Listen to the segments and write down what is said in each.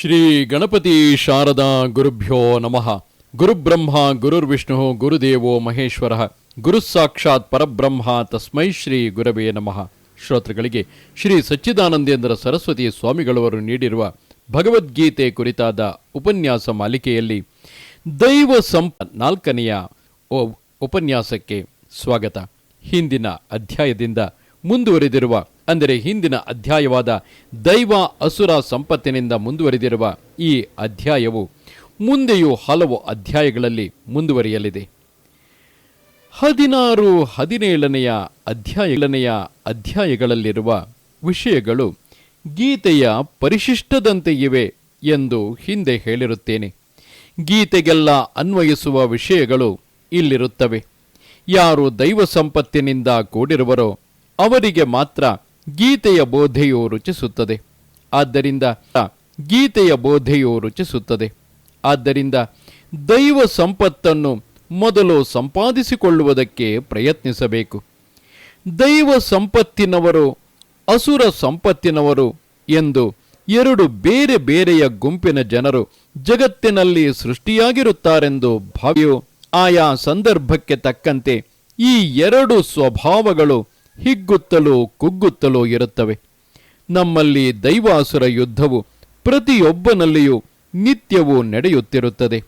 ಶ್ರೀ ಗಣಪತಿ ಶಾರದಾ ಗುರುಭ್ಯೋ ನಮಃ. ಗುರುಬ್ರಹ್ಮ, ಗುರುರ್ವಿಷ್ಣು, ಗುರುದೇವೋ ಮಹೇಶ್ವರ. ಗುರುಸಾಕ್ಷಾತ್ ಪರಬ್ರಹ್ಮ, ತಸ್ಮೈ ಶ್ರೀ ಗುರವೇ ನಮಃ. ಶ್ರೋತೃಗಳಿಗೆ ಶ್ರೀ ಸಚ್ಚಿದಾನಂದೇಂದ್ರ ಸರಸ್ವತಿ ಸ್ವಾಮಿಗಳವರು ನೀಡಿರುವ ಭಗವದ್ಗೀತೆ ಕುರಿತಾದ ಉಪನ್ಯಾಸ ಮಾಲಿಕೆಯಲ್ಲಿ ದೈವ ಸಂಪ ನಾಲ್ಕನೆಯ ಉಪನ್ಯಾಸಕ್ಕೆ ಸ್ವಾಗತ. ಹಿಂದಿನ ಅಧ್ಯಾಯದಿಂದ ಮುಂದುವರೆದಿರುವ ಅಂದರೆ ಹಿಂದಿನ ಅಧ್ಯಾಯವಾದ ದೈವ ಅಸುರ ಸಂಪತ್ತಿನಿಂದ ಮುಂದುವರೆದಿರುವ ಈ ಅಧ್ಯಾಯವು ಮುಂದೆಯೂ ಹಲವು ಅಧ್ಯಾಯಗಳಲ್ಲಿ ಮುಂದುವರಿಯಲಿದೆ. ಹದಿನಾರು ಹದಿನೇಳನೆಯ ಅಧ್ಯಾಯಗಳನೆಯ ಅಧ್ಯಾಯಗಳಲ್ಲಿರುವ ವಿಷಯಗಳು ಗೀತೆಯ ಪರಿಶಿಷ್ಟದಂತೆ ಇವೆ ಎಂದು ಹಿಂದೆ ಹೇಳಿರುತ್ತೇನೆ. ಗೀತೆಗೆಲ್ಲ ಅನ್ವಯಿಸುವ ವಿಷಯಗಳು ಇಲ್ಲಿರುತ್ತವೆ. ಯಾರು ದೈವ ಸಂಪತ್ತಿನಿಂದ ಕೂಡಿರುವರೋ ಅವರಿಗೆ ಮಾತ್ರ ಗೀತೆಯ ಬೋಧೆಯು ರುಚಿಸುತ್ತದೆ. ಆದ್ದರಿಂದ ಗೀತೆಯ ಬೋಧೆಯು ರುಚಿಸುತ್ತದೆ. ಆದ್ದರಿಂದ ದೈವ ಸಂಪತ್ತನ್ನು ಮೊದಲು ಸಂಪಾದಿಸಿಕೊಳ್ಳುವುದಕ್ಕೆ ಪ್ರಯತ್ನಿಸಬೇಕು. ದೈವ ಸಂಪತ್ತಿನವರು ಅಸುರ ಸಂಪತ್ತಿನವರು ಎಂದು ಎರಡು ಬೇರೆ ಬೇರೆಯ ಗುಂಪಿನ ಜನರು ಜಗತ್ತಿನಲ್ಲಿ ಸೃಷ್ಟಿಯಾಗಿರುತ್ತಾರೆಂದು ಭಾವಿಯು ಆಯಾ ಸಂದರ್ಭಕ್ಕೆ ತಕ್ಕಂತೆ ಈ ಎರಡು ಸ್ವಭಾವಗಳು ಹಿಗ್ಗುತ್ತಲೂ ಕುಗ್ಗುತ್ತಲೂ ಇರುತ್ತವೆ. ನಮ್ಮಲ್ಲಿ ದೈವಾಸುರ ಯುದ್ಧವು ಪ್ರತಿಯೊಬ್ಬನಲ್ಲಿಯೂ ನಿತ್ಯವೂ ನಡೆಯುತ್ತಿರುತ್ತದೆ.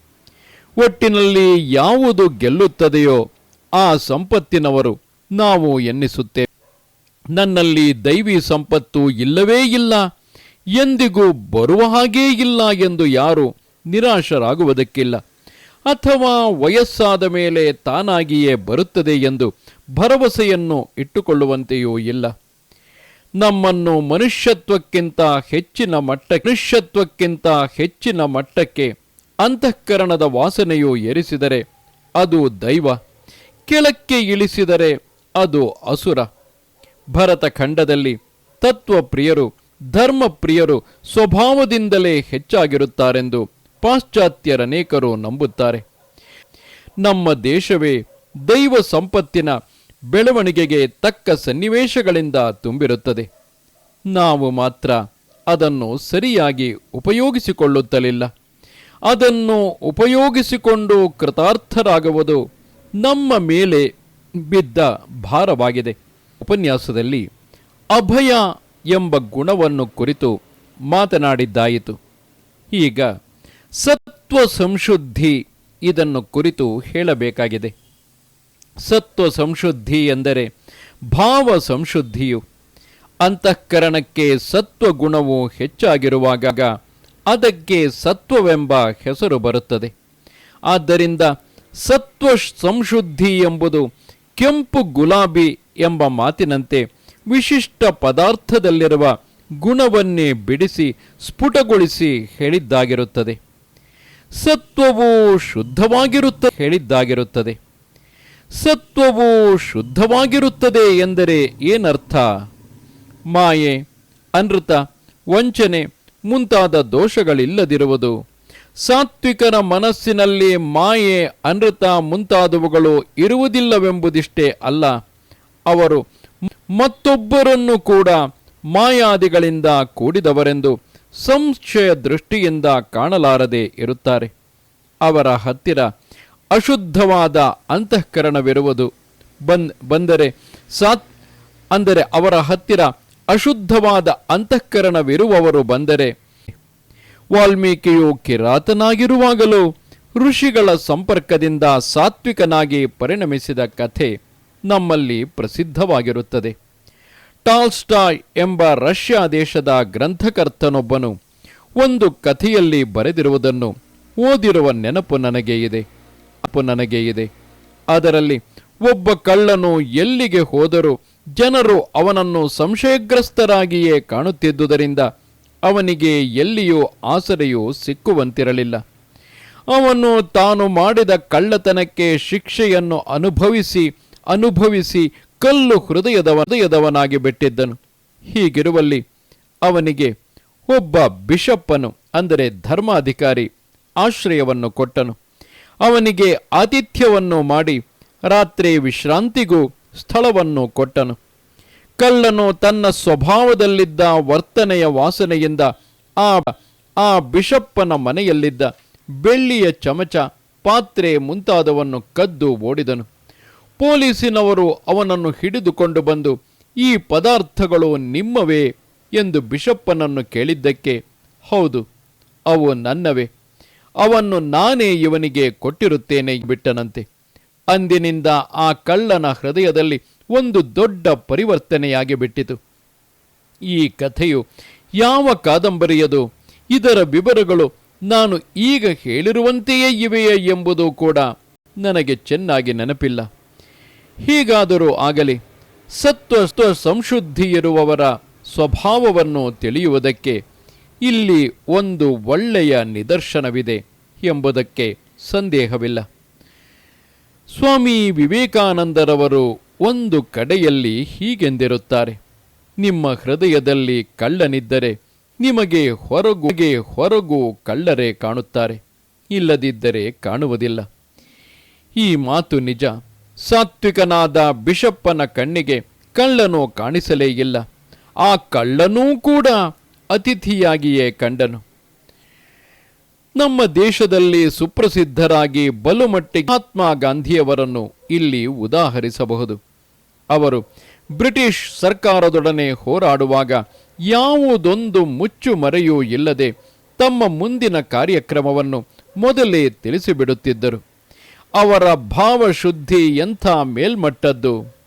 ಒಟ್ಟಿನಲ್ಲಿ ಯಾವುದು ಗೆಲ್ಲುತ್ತದೆಯೋ ಆ ಸಂಪತ್ತಿನವರು ನಾವು ಎನ್ನಿಸುತ್ತೇವೆ. ನನ್ನಲ್ಲಿ ದೈವಿ ಸಂಪತ್ತು ಇಲ್ಲವೇ ಇಲ್ಲ, ಎಂದಿಗೂ ಬರುವ ಹಾಗೇ ಇಲ್ಲ ಎಂದು ಯಾರು ನಿರಾಶರಾಗುವುದಕ್ಕಿಲ್ಲ. ಅಥವಾ ವಯಸ್ಸಾದ ಮೇಲೆ ತಾನಾಗಿಯೇ ಬರುತ್ತದೆ ಎಂದು ಭರವಸೆಯನ್ನು ಇಟ್ಟುಕೊಳ್ಳುವಂತೆಯೂ ಇಲ್ಲ. ನಮ್ಮನ್ನು ಮನುಷ್ಯತ್ವಕ್ಕಿಂತ ಹೆಚ್ಚಿನ ಮಟ್ಟ ಮನುಷ್ಯತ್ವಕ್ಕಿಂತ ಹೆಚ್ಚಿನ ಮಟ್ಟಕ್ಕೆ ಅಂತಃಕರಣದ ವಾಸನೆಯು ಏರಿಸಿದರೆ ಅದು ದೈವ. ಕೆಳಕ್ಕೆ ಇಳಿಸಿದರೆ ಅದು ಅಸುರ. ಭರತ ಖಂಡದಲ್ಲಿ ತತ್ವಪ್ರಿಯರು, ಧರ್ಮಪ್ರಿಯರು ಸ್ವಭಾವದಿಂದಲೇ ಹೆಚ್ಚಾಗಿರುತ್ತಾರೆಂದು ಪಾಶ್ಚಾತ್ಯರನೇಕರು ನಂಬುತ್ತಾರೆ. ನಮ್ಮ ದೇಶವೇ ದೈವ ಸಂಪತ್ತಿನ ಬೆಳವಣಿಗೆಗೆ ತಕ್ಕ ಸನ್ನಿವೇಶಗಳಿಂದ ತುಂಬಿರುತ್ತದೆ. ನಾವು ಮಾತ್ರ ಅದನ್ನು ಸರಿಯಾಗಿ ಉಪಯೋಗಿಸಿಕೊಳ್ಳುತ್ತಲಿಲ್ಲ. ಅದನ್ನು ಉಪಯೋಗಿಸಿಕೊಂಡು ಕೃತಾರ್ಥರಾಗುವುದು ನಮ್ಮ ಮೇಲೆ ಬಿದ್ದ ಭಾರವಾಗಿದೆ. ಉಪನ್ಯಾಸದಲ್ಲಿ ಅಭಯ ಎಂಬ ಗುಣವನ್ನು ಕುರಿತು ಮಾತನಾಡಿದ್ದಾಯಿತು. ಈಗ ಸತ್ವ ಸಂಶುದ್ಧಿ ಇದನ್ನು ಕುರಿತು ಹೇಳಬೇಕಾಗಿದೆ. ಸತ್ವ ಸಂಶುದ್ಧಿ ಎಂದರೆ ಭಾವ ಸಂಶುದ್ಧಿಯು ಅಂತಃಕರಣಕ್ಕೆ ಸತ್ವ ಗುಣವು ಹೆಚ್ಚಾಗಿರುವಾಗ ಅದಕ್ಕೆ ಸತ್ವವೆಂಬ ಹೆಸರು ಬರುತ್ತದೆ. ಆದ್ದರಿಂದ ಸತ್ವ ಸಂಶುದ್ಧಿ ಎಂಬುದು ಕೆಂಪು ಗುಲಾಬಿ ಎಂಬ ಮಾತಿನಂತೆ ವಿಶಿಷ್ಟ ಪದಾರ್ಥದಲ್ಲಿರುವ ಗುಣವನ್ನೇ ಬಿಡಿಸಿ ಸ್ಫುಟಗೊಳಿಸಿ ಹೇಳಿದ್ದಾಗಿರುತ್ತದೆ. ಸತ್ವವು ಶುದ್ಧವಾಗಿರುತ್ತ ಹೇಳಿದ್ದಾಗಿರುತ್ತದೆ. ಸತ್ವವು ಶುದ್ಧವಾಗಿರುತ್ತದೆ ಎಂದರೆ ಏನರ್ಥ? ಮಾಯೆ, ಅನೃತ, ವಂಚನೆ ಮುಂತಾದ ದೋಷಗಳಿಲ್ಲದಿರುವುದು. ಸಾತ್ವಿಕನ ಮನಸ್ಸಿನಲ್ಲಿ ಮಾಯೆ, ಅನೃತ ಮುಂತಾದವುಗಳು ಇರುವುದಿಲ್ಲವೆಂಬುದಿಷ್ಟೇ ಅಲ್ಲ. ಅವರು ಮತ್ತೊಬ್ಬರನ್ನು ಕೂಡ ಮಾಯಾದಿಗಳಿಂದ ಕೂಡಿದವರೆಂದು ಸಂಶಯ ದೃಷ್ಟಿಯಿಂದ ಕಾಣಲಾರದೆ ಇರುತ್ತಾರೆ. ಅವರ ಹತ್ತಿರ ಅಶುದ್ಧವಾದ ಅಂತಃಕರಣವಿರುವುದು. ಬಂದ್, ಬಂದರೆ ಸಾತ್, ಅಂದರೆ ಅವರ ಹತ್ತಿರ ಅಶುದ್ಧವಾದ ಅಂತಃಕರಣವಿರುವವರು ಬಂದರೆ ವಾಲ್ಮೀಕಿಯು ಕಿರಾತನಾಗಿರುವಾಗಲೂ ಋಷಿಗಳ ಸಂಪರ್ಕದಿಂದ ಸಾತ್ವಿಕನಾಗಿ ಪರಿಣಮಿಸಿದ ಕಥೆ ನಮ್ಮಲ್ಲಿ ಪ್ರಸಿದ್ಧವಾಗಿರುತ್ತದೆ. ಟಾಲ್ಸ್ಟಾಯ್ ಎಂಬ ರಷ್ಯಾ ದೇಶದ ಗ್ರಂಥಕರ್ತನೊಬ್ಬನು ಒಂದು ಕಥೆಯಲ್ಲಿ ಬರೆದಿರುವುದನ್ನು ಓದಿರುವ ನೆನಪು ನನಗೆ ಇದೆ. ನೆನಪು ನನಗೆ ಇದೆ. ಅದರಲ್ಲಿ ಒಬ್ಬ ಕಳ್ಳನು ಎಲ್ಲಿಗೆ ಹೋದರೂ ಜನರು ಅವನನ್ನು ಸಂಶಯಗ್ರಸ್ತರಾಗಿಯೇ ಕಾಣುತ್ತಿದ್ದುದರಿಂದ ಅವನಿಗೆ ಎಲ್ಲಿಯೂ ಆಸರೆಯೂ ಸಿಕ್ಕುವಂತಿರಲಿಲ್ಲ. ಅವನು ತಾನು ಮಾಡಿದ ಕಳ್ಳತನಕ್ಕೆ ಶಿಕ್ಷೆಯನ್ನು ಅನುಭವಿಸಿ ಅನುಭವಿಸಿ ಕಲ್ಲು ಹೃದಯದ ಹೃದಯದವನಾಗಿ ಬಿಟ್ಟಿದ್ದನು. ಹೀಗಿರುವಲ್ಲಿ ಅವನಿಗೆ ಒಬ್ಬ ಬಿಷಪ್ಪನು, ಅಂದರೆ ಧರ್ಮಾಧಿಕಾರಿ, ಆಶ್ರಯವನ್ನು ಕೊಟ್ಟನು. ಅವನಿಗೆ ಆತಿಥ್ಯವನ್ನು ಮಾಡಿ ರಾತ್ರಿ ವಿಶ್ರಾಂತಿಗೂ ಸ್ಥಳವನ್ನು ಕೊಟ್ಟನು. ಕಳ್ಳನು ತನ್ನ ಸ್ವಭಾವದಲ್ಲಿದ್ದ ವರ್ತನೆಯ ವಾಸನೆಯಿಂದ ಆ ಆ ಬಿಷಪ್ಪನ ಮನೆಯಲ್ಲಿದ್ದ ಬೆಳ್ಳಿಯ ಚಮಚ ಪಾತ್ರೆ ಮುಂತಾದವನ್ನು ಕದ್ದು ಓಡಿದನು. ಪೊಲೀಸಿನವರು ಅವನನ್ನು ಹಿಡಿದುಕೊಂಡು ಬಂದು, ಈ ಪದಾರ್ಥಗಳು ನಿಮ್ಮವೇ? ಎಂದು ಬಿಷಪ್ಪನನ್ನು ಕೇಳಿದ್ದಕ್ಕೆ, ಹೌದು, ಅವು ನನ್ನವೇ. ಅವನ್ನು ನಾನೇ ಇವನಿಗೆ ಕೊಟ್ಟಿರುತ್ತೇನೆ ಬಿಟ್ಟನಂತೆ. ಅಂದಿನಿಂದ ಆ ಕಳ್ಳನ ಹೃದಯದಲ್ಲಿ ಒಂದು ದೊಡ್ಡ ಪರಿವರ್ತನೆಯಾಗಿ ಬಿಟ್ಟಿತು. ಈ ಕಥೆಯು ಯಾವ ಕಾದಂಬರಿಯದು? ಇದರ ವಿವರಗಳು ನಾನು ಈಗ ಹೇಳಿರುವಂತೆಯೇ ಇವೆಯೇ ಎಂಬುದು ಕೂಡ ನನಗೆ ಚೆನ್ನಾಗಿ ನೆನಪಿಲ್ಲ. ಹೀಗಾದರೂ ಆಗಲಿ ಸತ್ವಸ್ತ್ವ ಸಂಶುದ್ಧಿ ಇರುವವರ ಸ್ವಭಾವವನ್ನು ತಿಳಿಯುವುದಕ್ಕೆ ಇಲ್ಲಿ ಒಂದು ಒಳ್ಳೆಯ ನಿದರ್ಶನವಿದೆ ಎಂಬುದಕ್ಕೆ ಸಂದೇಹವಿಲ್ಲ. ಸ್ವಾಮಿ ವಿವೇಕಾನಂದರವರು ಒಂದು ಕಡೆಯಲ್ಲಿ ಹೀಗೆಂದಿರುತ್ತಾರೆ. ನಿಮ್ಮ ಹೃದಯದಲ್ಲಿ ಕಳ್ಳನಿದ್ದರೆ ನಿಮಗೆ ಹೊರಗುಗೆ ಹೊರಗು ಕಳ್ಳರೇ ಕಾಣುತ್ತಾರೆ. ಇಲ್ಲದಿದ್ದರೆ ಕಾಣುವುದಿಲ್ಲ. ಈ ಮಾತು ನಿಜ. ಸಾತ್ವಿಕನಾದ ಬಿಷಪ್ಪನ ಕಣ್ಣಿಗೆ ಕಳ್ಳನು ಕಾಣಿಸಲೇ ಇಲ್ಲ. ಆ ಕಳ್ಳನೂ ಕೂಡ ಅತಿಥಿಯಾಗಿಯೇ ಕಂಡನು. ನಮ್ಮ ದೇಶದಲ್ಲಿ ಸುಪ್ರಸಿದ್ಧರಾಗಿ ಬಲುಮಟ್ಟಿಗೆ ಮಹಾತ್ಮ ಗಾಂಧಿಯವರನ್ನು ಇಲ್ಲಿ ಉದಾಹರಿಸಬಹುದು. ಅವರು ಬ್ರಿಟಿಷ್ ಸರ್ಕಾರದೊಡನೆ ಹೋರಾಡುವಾಗ ಯಾವುದೊಂದು ಮುಚ್ಚುಮರೆಯೂ ಇಲ್ಲದೆ ತಮ್ಮ ಮುಂದಿನ ಕಾರ್ಯಕ್ರಮವನ್ನು ಮೊದಲೇ ತಿಳಿಸಿಬಿಡುತ್ತಿದ್ದರು. ಅವರ ಭಾವಶುದ್ಧಿ ಎಂಥ ಮೇಲ್ಮಟ್ಟದ್ದು?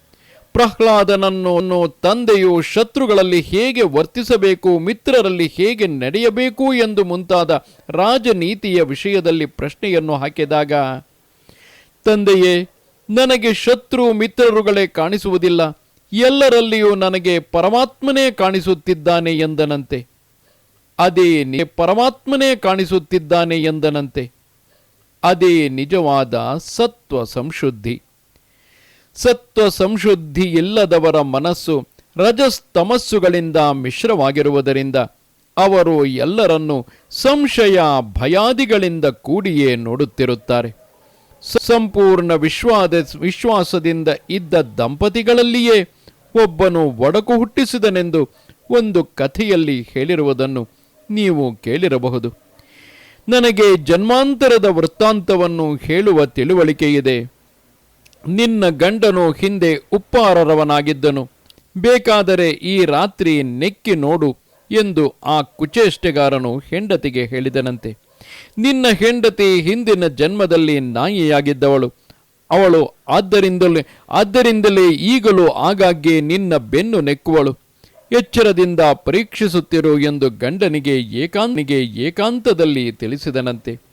ಪ್ರಹ್ಲಾದನನ್ನು ತಂದೆಯು ಶತ್ರುಗಳಲ್ಲಿ ಹೇಗೆ ವರ್ತಿಸಬೇಕು, ಮಿತ್ರರಲ್ಲಿ ಹೇಗೆ ನಡೆಯಬೇಕು ಎಂದು ಮುಂತಾದ ರಾಜನೀತಿಯ ವಿಷಯದಲ್ಲಿ ಪ್ರಶ್ನೆಯನ್ನು ಹಾಕಿದಾಗ, ತಂದೆಯೇ, ನನಗೆ ಶತ್ರು ಮಿತ್ರರುಗಳೇ ಕಾಣಿಸುವುದಿಲ್ಲ, ಎಲ್ಲರಲ್ಲಿಯೂ ನನಗೆ ಪರಮಾತ್ಮನೇ ಕಾಣಿಸುತ್ತಿದ್ದಾನೆ ಎಂದನಂತೆ. ಅದೇ ಪರಮಾತ್ಮನೇ ಕಾಣಿಸುತ್ತಿದ್ದಾನೆ ಎಂದನಂತೆ. ಅದೇ ನಿಜವಾದ ಸತ್ವ ಸಂಶುದ್ಧಿ. ಸತ್ವ ಸಂಶುದ್ಧಿ ಇಲ್ಲದವರ ಮನಸ್ಸು ರಜಸ್ತಮಸ್ಸುಗಳಿಂದ ಮಿಶ್ರವಾಗಿರುವುದರಿಂದ ಅವರು ಎಲ್ಲರನ್ನು ಸಂಶಯ ಭಯಾದಿಗಳಿಂದ ಕೂಡಿಯೇ ನೋಡುತ್ತಿರುತ್ತಾರೆ. ಸಂಪೂರ್ಣ ವಿಶ್ವಾದ ವಿಶ್ವಾಸದಿಂದ ಇದ್ದ ದಂಪತಿಗಳಲ್ಲಿಯೇ ಒಬ್ಬನು ಒಡಕು ಹುಟ್ಟಿಸಿದನೆಂದು ಒಂದು ಕಥೆಯಲ್ಲಿ ಹೇಳಿರುವುದನ್ನು ನೀವು ಕೇಳಿರಬಹುದು. ನನಗೆ ಜನ್ಮಾಂತರದ ವೃತ್ತಾಂತವನ್ನು ಹೇಳುವ ತಿಳುವಳಿಕೆಯಿದೆ ನಿನ್ನ ಗಂಡನು ಹಿಂದೆ ಉಪ್ಪಾರರವನಾಗಿದ್ದನು ಬೇಕಾದರೆ ಈ ರಾತ್ರಿ ನೆಕ್ಕಿ ನೋಡು ಎಂದು ಆ ಕುಚೇಷ್ಟೆಗಾರನು ಹೆಂಡತಿಗೆ ಹೇಳಿದನಂತೆ. ನಿನ್ನ ಹೆಂಡತಿ ಹಿಂದಿನ ಜನ್ಮದಲ್ಲಿ ನಾಯಿಯಾಗಿದ್ದವಳು. ಅವಳು ಆದ್ದರಿಂದಲೇ ಆದ್ದರಿಂದಲೇ ಈಗಲೂ ಆಗಾಗ್ಗೆ ನಿನ್ನ ಬೆನ್ನು ನೆಕ್ಕುವಳು. ಎಚ್ಚರದಿಂದ ಪರೀಕ್ಷಿಸುತ್ತಿರು ಎಂದು ಗಂಡನಿಗೆ ಏಕಾಂತನಿಗೆ ಏಕಾಂತದಲ್ಲಿ ತಿಳಿಸಿದನಂತೆ.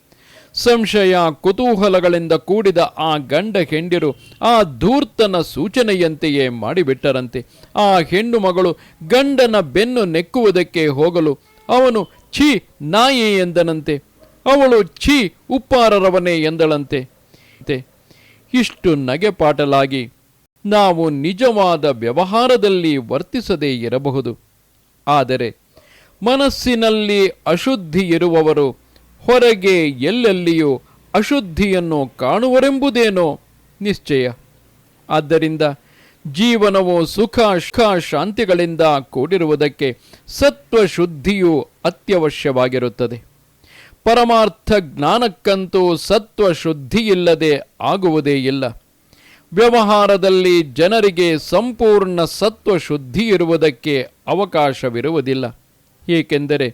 ಸಂಶಯ ಕುತೂಹಲಗಳಿಂದ ಕೂಡಿದ ಆ ಗಂಡ ಹೆಂಡಿರು ಆ ಧೂರ್ತನ ಸೂಚನೆಯಂತೆಯೇ ಮಾಡಿಬಿಟ್ಟರಂತೆ. ಆ ಹೆಣ್ಣು ಮಗಳು ಗಂಡನ ಬೆನ್ನು ನೆಕ್ಕುವುದಕ್ಕೆ ಹೋಗಲು ಅವನು, ಛೀ, ನಾಯಿ ಎಂದನಂತೆ. ಅವಳು, ಛೀ, ಉಪ್ಪಾರರವನೇ ಎಂದಳಂತೆ. ಇಷ್ಟು ನಗೆಪಾಟಲಾಗಿ ನಾವು ನಿಜವಾದ ವ್ಯವಹಾರದಲ್ಲಿ ವರ್ತಿಸದೇ ಇರಬಹುದು. ಆದರೆ ಮನಸ್ಸಿನಲ್ಲಿ ಅಶುದ್ಧಿ ಇರುವವರು ಹೊರಗೆ ಎಲ್ಲೆಲ್ಲಿಯೂ ಅಶುದ್ಧಿಯನ್ನು ಕಾಣುವರೆಂಬುದೇನೋ ನಿಶ್ಚಯ. ಆದ್ದರಿಂದ ಜೀವನವು ಸುಖ ಸುಖ, ಶಾಂತಿಗಳಿಂದ ಕೂಡಿರುವುದಕ್ಕೆ ಸತ್ವಶುದ್ಧಿಯು ಅತ್ಯವಶ್ಯವಾಗಿರುತ್ತದೆ. ಪರಮಾರ್ಥ ಜ್ಞಾನಕ್ಕಂತೂ ಸತ್ವ ಶುದ್ಧಿಯಿಲ್ಲದೆ ಆಗುವುದೇ ಇಲ್ಲ. ವ್ಯವಹಾರದಲ್ಲಿ ಜನರಿಗೆ ಸಂಪೂರ್ಣ ಸತ್ವ ಶುದ್ಧಿ ಇರುವುದಕ್ಕೆ ಅವಕಾಶವಿರುವುದಿಲ್ಲ. ಏಕೆಂದರೆ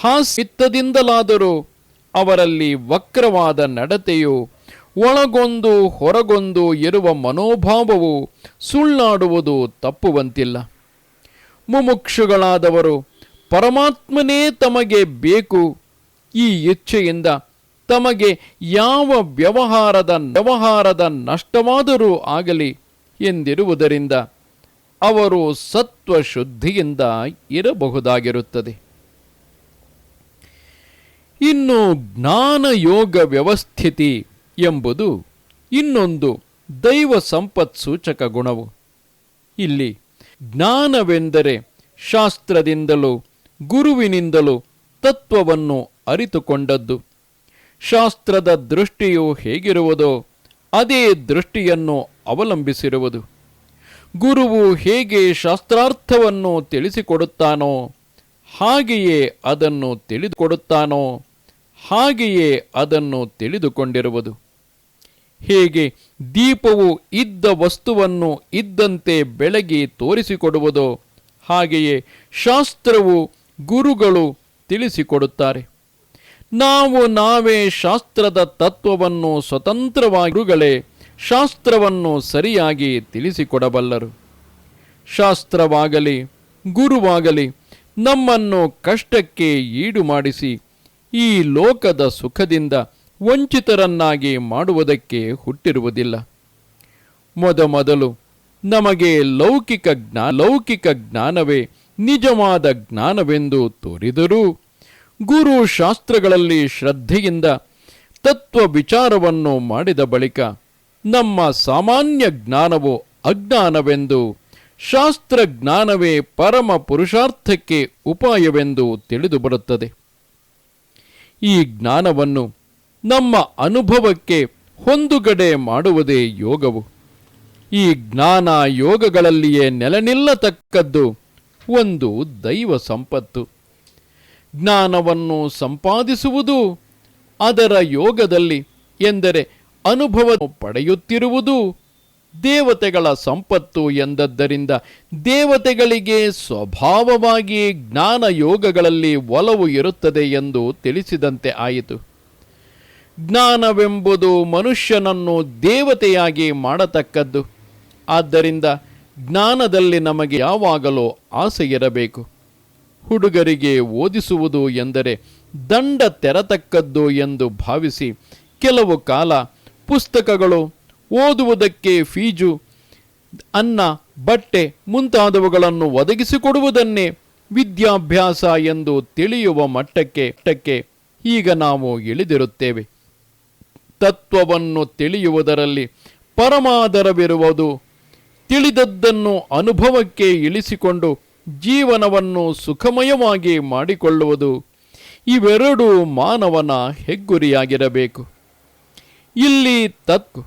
ಹಾಸ್ಯದಿಂದಲಾದರೂ ಅವರಲ್ಲಿ ವಕ್ರವಾದ ನಡತೆಯು ಒಳಗೊಂದು ಹೊರಗೊಂದು ಇರುವ ಮನೋಭಾವವು ಸುಳ್ಳಾಡುವುದು ತಪ್ಪುವಂತಿಲ್ಲ. ಮುಮುಕ್ಷುಗಳಾದವರು ಪರಮಾತ್ಮನೇ ತಮಗೆ ಬೇಕು. ಈ ಇಚ್ಛೆಯಿಂದ ತಮಗೆ ಯಾವ ವ್ಯವಹಾರದ ವ್ಯವಹಾರದ ನಷ್ಟವಾದರೂ ಆಗಲಿ ಎಂದಿರುವುದರಿಂದ ಅವರು ಸತ್ವ ಶುದ್ಧಿಯಿಂದ ಇರಬಹುದಾಗಿರುತ್ತದೆ. ಇನ್ನು ಜ್ಞಾನಯೋಗ ವ್ಯವಸ್ಥಿತಿ ಎಂಬುದು ಇನ್ನೊಂದು ದೈವ ಸಂಪತ್ ಸೂಚಕ ಗುಣವು. ಇಲ್ಲಿ ಜ್ಞಾನವೆಂದರೆ ಶಾಸ್ತ್ರದಿಂದಲೂ ಗುರುವಿನಿಂದಲೂ ತತ್ವವನ್ನು ಅರಿತುಕೊಂಡದ್ದು. ಶಾಸ್ತ್ರದ ದೃಷ್ಟಿಯು ಹೇಗಿರುವುದೋ ಅದೇ ದೃಷ್ಟಿಯನ್ನು ಅವಲಂಬಿಸಿರುವುದು. ಗುರುವು ಹೇಗೆ ಶಾಸ್ತ್ರಾರ್ಥವನ್ನು ತಿಳಿಸಿಕೊಡುತ್ತಾನೋ ಹಾಗೆಯೇ ಅದನ್ನು ತಿಳಿದುಕೊಡುತ್ತಾನೋ ಹಾಗೆಯೇ ಅದನ್ನು ತಿಳಿದುಕೊಂಡಿರುವುದು. ಹೇಗೆ ದೀಪವು ಇದ್ದ ವಸ್ತುವನ್ನು ಇದ್ದಂತೆ ಬೆಳಗಿ ತೋರಿಸಿಕೊಡುವುದೋ. ಹಾಗೆಯೇ ಶಾಸ್ತ್ರವು ಗುರುಗಳು ತಿಳಿಸಿಕೊಡುತ್ತಾರೆ. ನಾವು ನಾವೇ ಶಾಸ್ತ್ರದ ತತ್ವವನ್ನು ಸ್ವತಂತ್ರವಾಗಿ ಗುರುಗಳೇ, ಶಾಸ್ತ್ರವನ್ನು ಸರಿಯಾಗಿ ತಿಳಿಸಿಕೊಡಬಲ್ಲರು. ಶಾಸ್ತ್ರವಾಗಲಿ, ಗುರುವಾಗಲಿ ನಮ್ಮನ್ನು ಕಷ್ಟಕ್ಕೆ ಈಡು ಮಾಡಿಸಿ ಈ ಲೋಕದ ಸುಖದಿಂದ ವಂಚಿತರನ್ನಾಗಿ ಮಾಡುವುದಕ್ಕೆ ಹುಟ್ಟಿರುವುದಿಲ್ಲ. ಮೊದಮೊದಲು ನಮಗೆ ಲೌಕಿಕ ಜ್ಞಾ, ಲೌಕಿಕ ಜ್ಞಾನವೇ ನಿಜವಾದ ಜ್ಞಾನವೆಂದು ತೋರಿದರೂ ಗುರು ಶಾಸ್ತ್ರಗಳಲ್ಲಿ ಶ್ರದ್ಧೆಯಿಂದ ತತ್ವ ವಿಚಾರವನ್ನು ಮಾಡಿದ ಬಳಿಕ ನಮ್ಮ ಸಾಮಾನ್ಯ ಜ್ಞಾನವು ಅಜ್ಞಾನವೆಂದು ಶಾಸ್ತ್ರ ಜ್ಞಾನವೇ ಪರಮ ಪುರುಷಾರ್ಥಕ್ಕೆ ಉಪಾಯವೆಂದು ತಿಳಿದು ಬರುತ್ತದೆ ಈ ಜ್ಞಾನವನ್ನು ನಮ್ಮ ಅನುಭವಕ್ಕೆ ಹೊಂದುಗಡೆ ಮಾಡುವುದೇ ಯೋಗವು. ಈ ಜ್ಞಾನ ಯೋಗಗಳಲ್ಲಿಯೇ ನೆಲೆನಿಲ್ಲತಕ್ಕದ್ದು ಒಂದು ದೈವ ಸಂಪತ್ತು. ಜ್ಞಾನವನ್ನು ಸಂಪಾದಿಸುವುದು ಅದರ ಯೋಗದಲ್ಲಿ ಎಂದರೆ ಅನುಭವ ಪಡೆಯುತ್ತಿರುವುದು ದೇವತೆಗಳ ಸಂಪತ್ತು ಎಂದದ್ದರಿಂದ ದೇವತೆಗಳಿಗೆ ಸ್ವಭಾವವಾಗಿ ಜ್ಞಾನ ಯೋಗಗಳಲ್ಲಿ ಒಲವು ಇರುತ್ತದೆ ಎಂದು ತಿಳಿಸಿದಂತೆ ಆಯಿತು. ಜ್ಞಾನವೆಂಬುದು ಮನುಷ್ಯನನ್ನು ದೇವತೆಯಾಗಿ ಮಾಡತಕ್ಕದ್ದು. ಆದ್ದರಿಂದ ಜ್ಞಾನದಲ್ಲಿ ನಮಗೆ ಯಾವಾಗಲೂ ಆಸೆ ಇರಬೇಕು. ಹುಡುಗರಿಗೆ ಓದಿಸುವುದು ಎಂದರೆ ದಂಡ ತೆರತಕ್ಕದ್ದು ಎಂದು ಭಾವಿಸಿ ಕೆಲವು ಕಾಲ ಪುಸ್ತಕಗಳು ಓದುವುದಕ್ಕೆ ಫೀಜು, ಅನ್ನ, ಬಟ್ಟೆ ಮುಂತಾದವುಗಳನ್ನು ಒದಗಿಸಿಕೊಡುವುದನ್ನೇ ವಿದ್ಯಾಭ್ಯಾಸ ಎಂದು ತಿಳಿಯುವ ಮಟ್ಟಕ್ಕೆ ಮಟ್ಟಕ್ಕೆ ಈಗ ನಾವು ಇಳಿದಿರುತ್ತೇವೆ. ತತ್ವವನ್ನು ತಿಳಿಯುವುದರಲ್ಲಿ ಪರಮಾದರವಿರುವುದು, ತಿಳಿದದ್ದನ್ನು ಅನುಭವಕ್ಕೆ ಇಳಿಸಿಕೊಂಡು ಜೀವನವನ್ನು ಸುಖಮಯವಾಗಿ ಮಾಡಿಕೊಳ್ಳುವುದು, ಇವೆರಡೂ ಮಾನವನ ಹೆಗ್ಗುರಿಯಾಗಿರಬೇಕು. ಇಲ್ಲಿ ತತ್ವ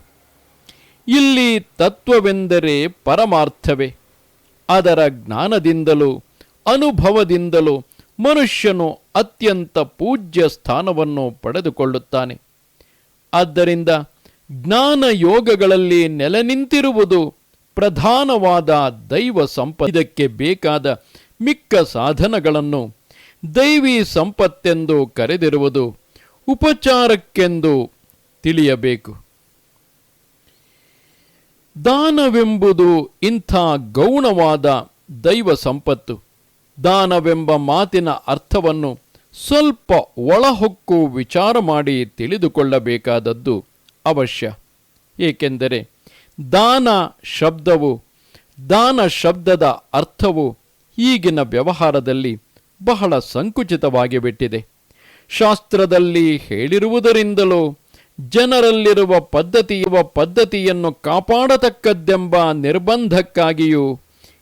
ಇಲ್ಲಿ ತತ್ವವೆಂದರೆ ಪರಮಾರ್ಥವೇ. ಅದರ ಜ್ಞಾನದಿಂದಲೂ, ಅನುಭವದಿಂದಲೂ ಮನುಷ್ಯನು ಅತ್ಯಂತ ಪೂಜ್ಯ ಸ್ಥಾನವನ್ನು ಪಡೆದುಕೊಳ್ಳುತ್ತಾನೆ. ಆದ್ದರಿಂದ ಜ್ಞಾನ ಯೋಗಗಳಲ್ಲಿ ನೆಲೆ ನಿಂತಿರುವುದು ಪ್ರಧಾನವಾದ ದೈವ ಸಂಪ ಇದಕ್ಕೆ ಬೇಕಾದ ಮಿಕ್ಕ ಸಾಧನಗಳನ್ನು ದೈವಿ ಸಂಪತ್ತೆಂದು ಕರೆದಿರುವುದು ಉಪಚಾರಕ್ಕೆಂದು ತಿಳಿಯಬೇಕು. ದಾನವೆಂಬುದು ಇಂಥ ಗೌಣವಾದ ದೈವ ಸಂಪತ್ತು. ದಾನವೆಂಬ ಮಾತಿನ ಅರ್ಥವನ್ನು ಸ್ವಲ್ಪ ಒಳಹೊಕ್ಕು ವಿಚಾರ ಮಾಡಿ ತಿಳಿದುಕೊಳ್ಳಬೇಕಾದದ್ದು ಅವಶ್ಯ. ಏಕೆಂದರೆ ದಾನ ಶಬ್ದವು, ದಾನ ಶಬ್ದದ ಅರ್ಥವು ಈಗಿನ ವ್ಯವಹಾರದಲ್ಲಿ ಬಹಳ ಸಂಕುಚಿತವಾಗಿ ಬಿಟ್ಟಿದೆ. ಶಾಸ್ತ್ರದಲ್ಲಿ ಹೇಳಿರುವುದರಿಂದಲೂ ಜನರಲ್ಲಿರುವ ಪದ್ಧತಿಯುವ ಪದ್ಧತಿಯನ್ನು ಕಾಪಾಡತಕ್ಕದ್ದೆಂಬ ನಿರ್ಬಂಧಕ್ಕಾಗಿಯೂ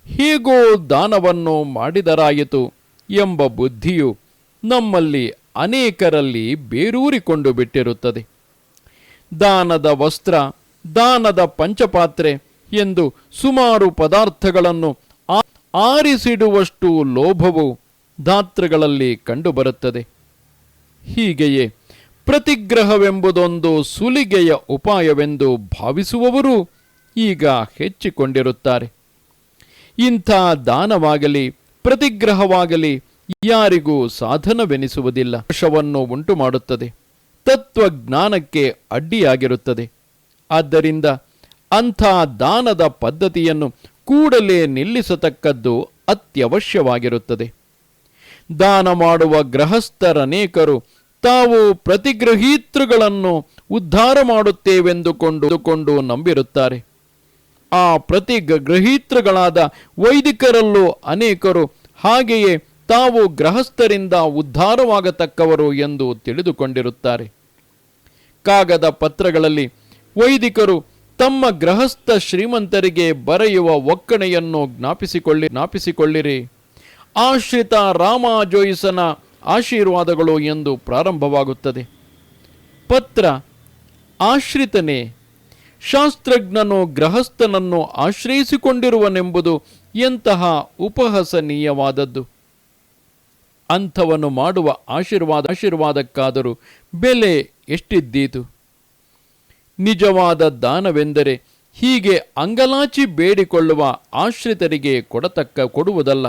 ಹೀಗೂ ದಾನವನ್ನು ಮಾಡಿದರಾಯಿತು ಎಂಬ ಬುದ್ಧಿಯು ನಮ್ಮಲ್ಲಿ ಅನೇಕರಲ್ಲಿ ಬೇರೂರಿಕೊಂಡು ಬಿಟ್ಟಿರುತ್ತದೆ. ದಾನದ ವಸ್ತ್ರ, ದಾನದ ಪಂಚಪಾತ್ರೆ ಎಂದು ಸುಮಾರು ಪದಾರ್ಥಗಳನ್ನು ಆರಿಸಿಡುವಷ್ಟು ಲೋಭವು ದಾತ್ರಗಳಲ್ಲಿ ಕಂಡುಬರುತ್ತದೆ. ಹೀಗೆಯೇ ಪ್ರತಿಗ್ರಹವೆಂಬುದೊಂದು ಸುಲಿಗೆಯ ಉಪಾಯವೆಂದು ಭಾವಿಸುವವರು ಈಗ ಹೆಚ್ಚಿಕೊಂಡಿರುತ್ತಾರೆ. ಇಂಥ ದಾನವಾಗಲಿ, ಪ್ರತಿಗ್ರಹವಾಗಲಿ ಯಾರಿಗೂ ಸಾಧನವೆನಿಸುವುದಿಲ್ಲ. ವಶವನ್ನು ಉಂಟು ಮಾಡುತ್ತದೆ ತತ್ವಜ್ಞಾನಕ್ಕೆ ಅಡ್ಡಿಯಾಗಿರುತ್ತದೆ. ಆದ್ದರಿಂದ ಅಂಥ ದಾನದ ಪದ್ಧತಿಯನ್ನು ಕೂಡಲೇ ನಿಲ್ಲಿಸತಕ್ಕದ್ದು ಅತ್ಯವಶ್ಯವಾಗಿರುತ್ತದೆ. ದಾನ ಮಾಡುವ ಗೃಹಸ್ಥರನೇಕರು ತಾವು ಪ್ರತಿಗ್ರಹೀತೃಗಳನ್ನು ಉದ್ಧಾರ ಮಾಡುತ್ತೇವೆಂದುಕೊಂಡುಕೊಂಡು ನಂಬಿರುತ್ತಾರೆ. ಆ ಪ್ರತಿ ಗ್ರಹೀತೃಗಳಾದ ವೈದಿಕರಲ್ಲೂ ಅನೇಕರು ಹಾಗೆಯೇ ತಾವು ಗೃಹಸ್ಥರಿಂದ ಉದ್ಧಾರವಾಗತಕ್ಕವರು ಎಂದು ತಿಳಿದುಕೊಂಡಿರುತ್ತಾರೆ. ಕಾಗದ ಪತ್ರಗಳಲ್ಲಿ ವೈದಿಕರು ತಮ್ಮ ಗೃಹಸ್ಥ ಶ್ರೀಮಂತರಿಗೆ ಬರೆಯುವ ಒಕ್ಕಣೆಯನ್ನು ಜ್ಞಾಪಿಸಿಕೊಳ್ಳಿ, ಜ್ಞಾಪಿಸಿಕೊಳ್ಳಿರಿ. ಆಶ್ರಿತ ರಾಮ ಜೋಯಿಸನ ಆಶೀರ್ವಾದಗಳು ಎಂದು ಪ್ರಾರಂಭವಾಗುತ್ತದೆ. ಪತ್ರ, ಆಶ್ರಿತನೇ, ಶಾಸ್ತ್ರಜ್ಞನು ಗೃಹಸ್ಥನನ್ನು ಆಶ್ರಯಿಸಿಕೊಂಡಿರುವನೆಂಬುದು ಎಂತಹ ಉಪಹಸನೀಯವಾದದ್ದು. ಅಂಥವನ್ನು ಮಾಡುವ ಆಶೀರ್ವಾದ, ಆಶೀರ್ವಾದಕ್ಕಾದರೂ ಬೆಲೆ ಎಷ್ಟಿದ್ದೀತು? ನಿಜವಾದ ದಾನವೆಂದರೆ ಹೀಗೆ ಅಂಗಲಾಚಿ ಬೇಡಿಕೊಳ್ಳುವ ಆಶ್ರಿತರಿಗೆ ಕೊಡತಕ್ಕ ಕೊಡುವುದಲ್ಲ,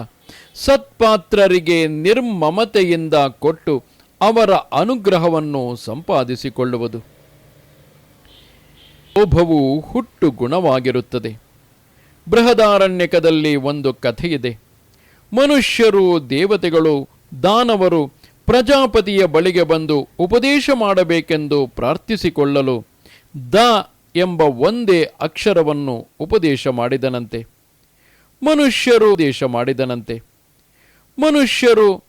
ಸತ್ಪಾತ್ರರಿಗೆ ನಿರ್ಮಮತೆಯಿಂದ ಕೊಟ್ಟು ಅವರ ಅನುಗ್ರಹವನ್ನು ಸಂಪಾದಿಸಿಕೊಳ್ಳುವುದು. ಲೋಭವು ಹುಟ್ಟು ಗುಣವಾಗಿರುತ್ತದೆ. ಬೃಹದಾರಣ್ಯಕದಲ್ಲಿ ಒಂದು ಕಥೆಯಿದೆ. ಮನುಷ್ಯರು ದೇವತೆಗಳು, ದಾನವರು ಪ್ರಜಾಪತಿಯ ಬಳಿಗೆ ಬಂದು ಉಪದೇಶ ಮಾಡಬೇಕೆಂದು ಪ್ರಾರ್ಥಿಸಿಕೊಳ್ಳಲು ದ ಎಂಬ ಒಂದೇ ಅಕ್ಷರವನ್ನು ಉಪದೇಶ ಮಾಡಿದನಂತೆ. ಮನುಷ್ಯರು ಉಪದೇಶ ಮಾಡಿದನಂತೆ. ಮನುಷ್ಯರು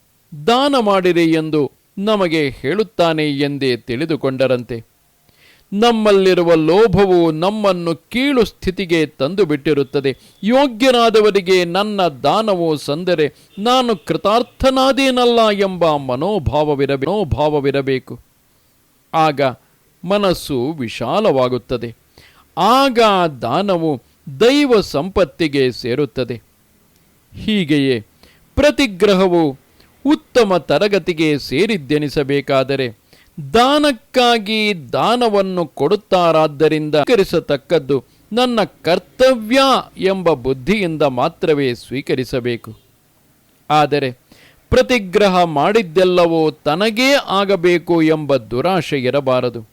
ದಾನ ಮಾಡಿರಿ ಎಂದು ನಮಗೆ ಹೇಳುತ್ತಾನೆ ಎಂದೇ ತಿಳಿದುಕೊಂಡರಂತೆ. ನಮ್ಮಲ್ಲಿರುವ ಲೋಭವು ನಮ್ಮನ್ನು ಕೀಳು ಸ್ಥಿತಿಗೆ ತಂದು ಬಿಟ್ಟಿರುತ್ತದೆ ಯೋಗ್ಯರಾದವರಿಗೆ ನನ್ನ ದಾನವು ಸಂದರೆ ನಾನು ಕೃತಾರ್ಥನಾದೇನಲ್ಲ ಎಂಬ ಮನೋಭಾವವಿರಬೇ ಮನೋಭಾವವಿರಬೇಕು. ಆಗ ಮನಸ್ಸು ವಿಶಾಲವಾಗುತ್ತದೆ. ಆಗ ದಾನವು ದೈವ ಸಂಪತ್ತಿಗೆ ಸೇರುತ್ತದೆ. ಹೀಗೆಯೇ ಪ್ರತಿಗ್ರಹವು ಉತ್ತಮ ತರಗತಿಗೆ ಸೇರಿದ್ದೆನಿಸಬೇಕಾದರೆ ದಾನಕ್ಕಾಗಿ ದಾನವನ್ನು ಕೊಡುತ್ತಾರಾದ್ದರಿಂದ ಸ್ವೀಕರಿಸತಕ್ಕದ್ದು ನನ್ನ ಕರ್ತವ್ಯ ಎಂಬ ಬುದ್ಧಿಯಿಂದ ಮಾತ್ರವೇ ಸ್ವೀಕರಿಸಬೇಕು. ಆದರೆ ಪ್ರತಿಗ್ರಹ ಮಾಡಿದ್ದೆಲ್ಲವೂ ತನಗೇ ಆಗಬೇಕು ಎಂಬ ದುರಾಶೆ ಇರಬಾರದು.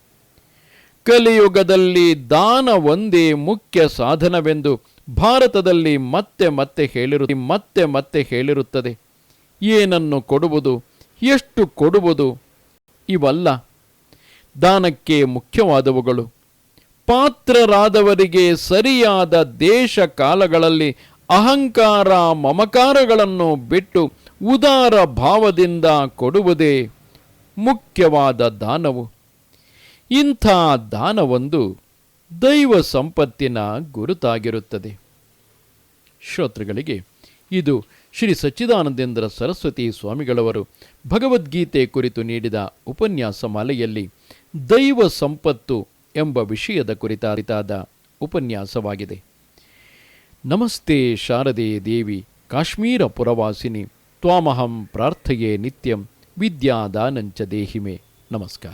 ಕಲಿಯುಗದಲ್ಲಿ ದಾನ ಒಂದೇ ಮುಖ್ಯ ಸಾಧನವೆಂದು ಭಾರತದಲ್ಲಿ ಮತ್ತೆ ಮತ್ತೆ ಹೇಳಿರು, ಮತ್ತೆ ಮತ್ತೆ ಹೇಳಿರುತ್ತದೆ. ಏನನ್ನು ಕೊಡುವುದು, ಎಷ್ಟು ಕೊಡುವುದು, ಇವಲ್ಲ. ದಾನಕ್ಕೆ ಮುಖ್ಯವಾದವುಗಳು. ಪಾತ್ರರಾದವರಿಗೆ ಸರಿಯಾದ ದೇಶ ಕಾಲಗಳಲ್ಲಿ ಅಹಂಕಾರ ಮಮಕಾರಗಳನ್ನು ಬಿಟ್ಟು ಉದಾರ ಭಾವದಿಂದ ಕೊಡುವುದೇ ಮುಖ್ಯವಾದ ದಾನವು. ಇಂಥ ದಾನವೊಂದು ದೈವ ಸಂಪತ್ತಿನ ಗುರುತಾಗಿರುತ್ತದೆ. ಶ್ರೋತೃಗಳಿಗೆ, ಇದು ಶ್ರೀ ಸಚ್ಚಿದಾನಂದೇಂದ್ರ ಸರಸ್ವತಿ ಸ್ವಾಮಿಗಳವರು ಭಗವದ್ಗೀತೆ ಕುರಿತು ನೀಡಿದ ಉಪನ್ಯಾಸ ಮಾಲೆಯಲ್ಲಿ ದೈವ ಸಂಪತ್ತು ಎಂಬ ವಿಷಯದ ಕುರಿತಾದ ಉಪನ್ಯಾಸವಾಗಿದೆ. ನಮಸ್ತೆ ಶಾರದೆ ದೇವಿ ಕಾಶ್ಮೀರ ಪುರವಾಸಿನಿ, ತ್ವಾಮಹಂ ಪ್ರಾರ್ಥೆಯೇ ನಿತ್ಯಂ ವಿದ್ಯಾದಾನಂಚ ದೇಹಿಮೆ. ನಮಸ್ಕಾರ.